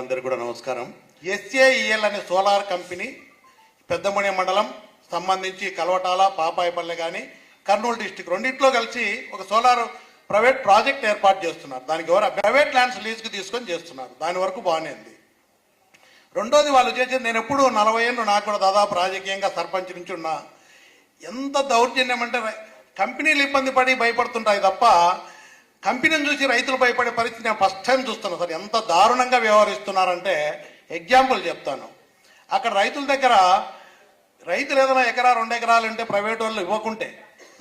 అందరికీ కూడా నమస్కారం. ఎస్ఏఈఎల్ అనే సోలార్ కంపెనీ పెద్దమణి మండలం సంబంధించి కలవటాల పాపాయపల్లె కానీ కర్నూలు డిస్టిక్ రెండింటిలో కలిసి ఒక సోలార్ ప్రైవేట్ ప్రాజెక్ట్ ఏర్పాటు చేస్తున్నారు. దానికి ఎవరు? ప్రైవేట్ ల్యాండ్స్ లీజ్కి తీసుకొని చేస్తున్నారు. దాని వరకు బాగానే ఉంది. రెండోది వాళ్ళు చేసేది నేను ఎప్పుడు నలభై ఏళ్ళు నాకు కూడా దాదాపు రాజకీయంగా సర్పంచ్ నుంచి ఉన్నా. ఎంత దౌర్జన్యం అంటే కంపెనీలు ఇబ్బంది పడి భయపడుతుంటాయి తప్ప కంపెనీని చూసి రైతులు భయపడే పరిస్థితి నేను ఫస్ట్ టైం చూస్తున్నాను సార్. ఎంత దారుణంగా వ్యవహరిస్తున్నారంటే ఎగ్జాంపుల్ చెప్తాను. అక్కడ రైతుల దగ్గర రైతులు ఏదైనా ఎకరా రెండు ఎకరాలు ఉంటే ప్రైవేట్ వాళ్ళు ఇవ్వకుంటే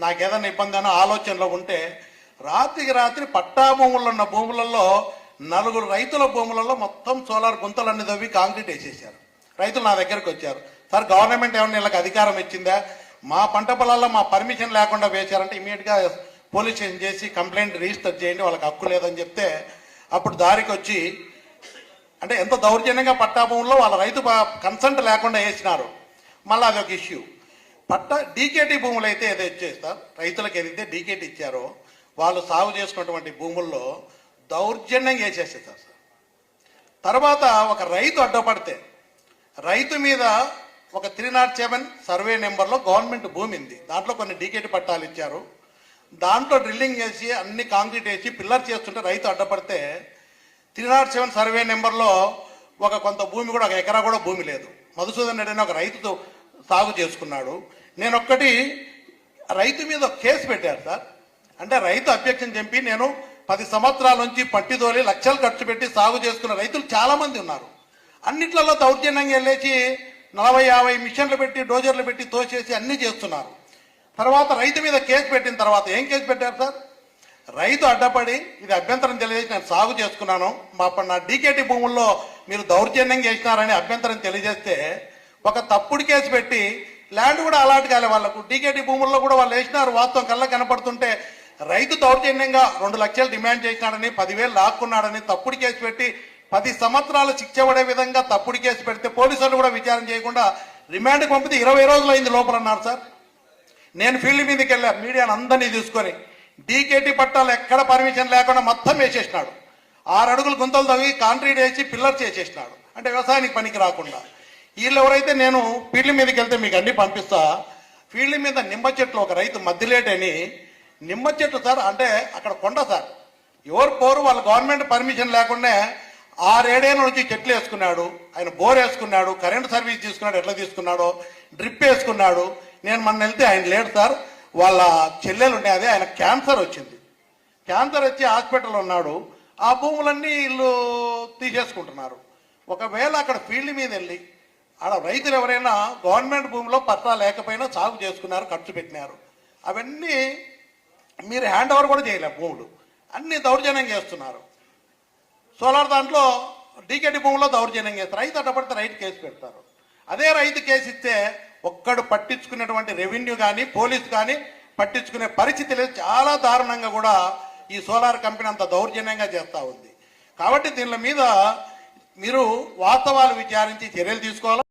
నాకు ఏదైనా ఇబ్బంది అన్న ఆలోచనలో ఉంటే రాత్రికి రాత్రి పట్టా భూముల్లో ఉన్న భూములలో నలుగురు రైతుల భూములలో మొత్తం సోలార్ గుంతలన్నీ తవ్వి కాంక్రీట్ వేసేసారు రైతులు నా దగ్గరకు వచ్చారు. సార్ గవర్నమెంట్ ఏమన్నా వీళ్ళకి అధికారం ఇచ్చిందా? మా పంట పొలాల్లో మా పర్మిషన్ లేకుండా వేశారంటే ఇమీడియట్గా పోలీస్ స్టేషన్ చేసి కంప్లైంట్ రిజిస్టర్ చేయండి వాళ్ళకి హక్కు లేదని చెప్తే అప్పుడు దారికి వచ్చి అంటే ఎంత దౌర్జన్యంగా పట్టా భూముల్లో వాళ్ళ రైతు కన్సంట్ లేకుండా వేసినారు. మళ్ళీ అది ఒక ఇష్యూ. పట్టా డీకేటీ భూములు అయితే ఏదో ఇచ్చేస్తారు. రైతులకు ఏదైతే డీకేటీ ఇచ్చారో వాళ్ళు సాగు చేసుకున్నటువంటి భూముల్లో దౌర్జన్యంగా వేసేసేస్తారు సార్. తర్వాత ఒక రైతు అడ్డపడితే రైతు మీద ఒక త్రీ నాట్ సెవెన్ సర్వే నెంబర్లో గవర్నమెంట్ భూమి ఉంది. దాంట్లో కొన్ని డీకేటీ పట్టాలు ఇచ్చారు. దాంట్లో డ్రిల్లింగ్ చేసి అన్ని కాంక్రీట్ వేసి పిల్లర్ చేస్తుంటే రైతు అడ్డపడితే త్రీ నాట్ సెవెన్ సర్వే నెంబర్లో ఒక కొంత భూమి కూడా ఒక ఎకరా కూడా భూమి లేదు. మధుసూదన్ రెడ్డి అనే ఒక రైతుతో సాగు చేసుకున్నాడు. నేను ఒక్కటి రైతు మీద ఒక కేసు పెట్టారు సార్. అంటే రైతు అభ్యక్షం చెప్పి నేను పది సంవత్సరాల నుంచి పట్టిదోలి లక్షలు ఖర్చు పెట్టి సాగు చేసుకున్న రైతులు చాలామంది ఉన్నారు. అన్నిట్లలో దౌర్జన్యంగా వెళ్ళేసి నలభై యాభై మిషన్లు పెట్టి డోజర్లు పెట్టి తోసేసి అన్నీ చేస్తున్నారు. తర్వాత రైతు మీద కేసు పెట్టిన తర్వాత ఏం కేసు పెట్టారు సార్? రైతు అడ్డపడి ఇది అభ్యంతరం తెలియజేసి నేను సాగు చేసుకున్నాను. మా నా డీకేటీ భూముల్లో మీరు దౌర్జన్యం చేసినారని అభ్యంతరం తెలియజేస్తే ఒక తప్పుడు కేసు పెట్టి ల్యాండ్ కూడా అలాట్ కాలే వాళ్ళకు. డీకేటీ భూముల్లో కూడా వాళ్ళు వేసినారు. వాస్తవం కళ్ళ కనపడుతుంటే రైతు దౌర్జన్యంగా రెండు లక్షలు డిమాండ్ చేసినాడని పదివేలు లాక్కున్నాడని తప్పుడు కేసు పెట్టి పది సంవత్సరాలు శిక్ష పడే విధంగా తప్పుడు కేసు పెడితే పోలీసులు కూడా విచారణ చేయకుండా రిమాండ్కి పంపితే ఇరవై రోజులు అయింది లోపల అన్నారు సార్. నేను ఫీల్డ్ మీదకి వెళ్ళా మీడియాను అందరినీ తీసుకొని. డీకేటీ పట్టాలు ఎక్కడ పర్మిషన్ లేకుండా మొత్తం వేసేసినాడు. ఆరు అడుగులు గుంతలు తవ్వి కాంక్రీట్ వేసి పిల్లర్ చేసేసినాడు. అంటే వ్యవసాయానికి పనికి రాకుండా. వీళ్ళు ఎవరైతే నేను ఫీల్డ్ మీదకి వెళ్తే మీకు అన్ని పంపిస్తా. ఫీల్డ్ మీద నిమ్మ చెట్లు ఒక రైతు మధ్యలేటని నిమ్మ చెట్లు సార్ అంటే అక్కడ కొండ సార్. ఎవరు పోరు వాళ్ళ గవర్నమెంట్ పర్మిషన్ లేకుండా ఆరేడేళ్ళ నుంచి చెట్లు వేసుకున్నాడు. ఆయన బోర్ వేసుకున్నాడు కరెంట్ సర్వీస్ తీసుకున్నాడు ఎట్లా తీసుకున్నాడో డ్రిప్ వేసుకున్నాడు. నేను మొన్న వెళ్తే ఆయన లేడు సార్. వాళ్ళ చెల్లెలు ఉన్నాయి. అదే ఆయన క్యాన్సర్ వచ్చింది. క్యాన్సర్ వచ్చి హాస్పిటల్ ఉన్నాడు. ఆ భూములన్నీ వీళ్ళు తీసేసుకుంటున్నారు. ఒకవేళ అక్కడ ఫీల్డ్ మీద వెళ్ళి ఆడ రైతులు ఎవరైనా గవర్నమెంట్ భూమిలో పట్టా లేకపోయినా సాగు చేసుకున్నారు ఖర్చు పెట్టినారు. అవన్నీ మీరు హ్యాండ్ ఓవర్ కూడా చేయలేరు భూములు. అన్ని దౌర్జన్యం చేస్తున్నారు. సోలార్ దాంట్లో డీకేటి భూమిలో దౌర్జన్యం చేస్తారు. రైతు అడ్డపడితే రైతు కేసు పెడతారు. అదే రైతు కేసు ఇస్తే ఒక్కడు పట్టించుకునేటువంటి రెవెన్యూ కానీ పోలీస్ కానీ పట్టించుకునే పరిస్థితి లేదు. చాలా దారుణంగా కూడా ఈ సోలార్ కంపెనీ అంత దౌర్జన్యంగా చేస్తూ ఉంది. కాబట్టి దీనిల మీద మీరు వాస్తవాలు విచారించి చర్యలు తీసుకోవాలి?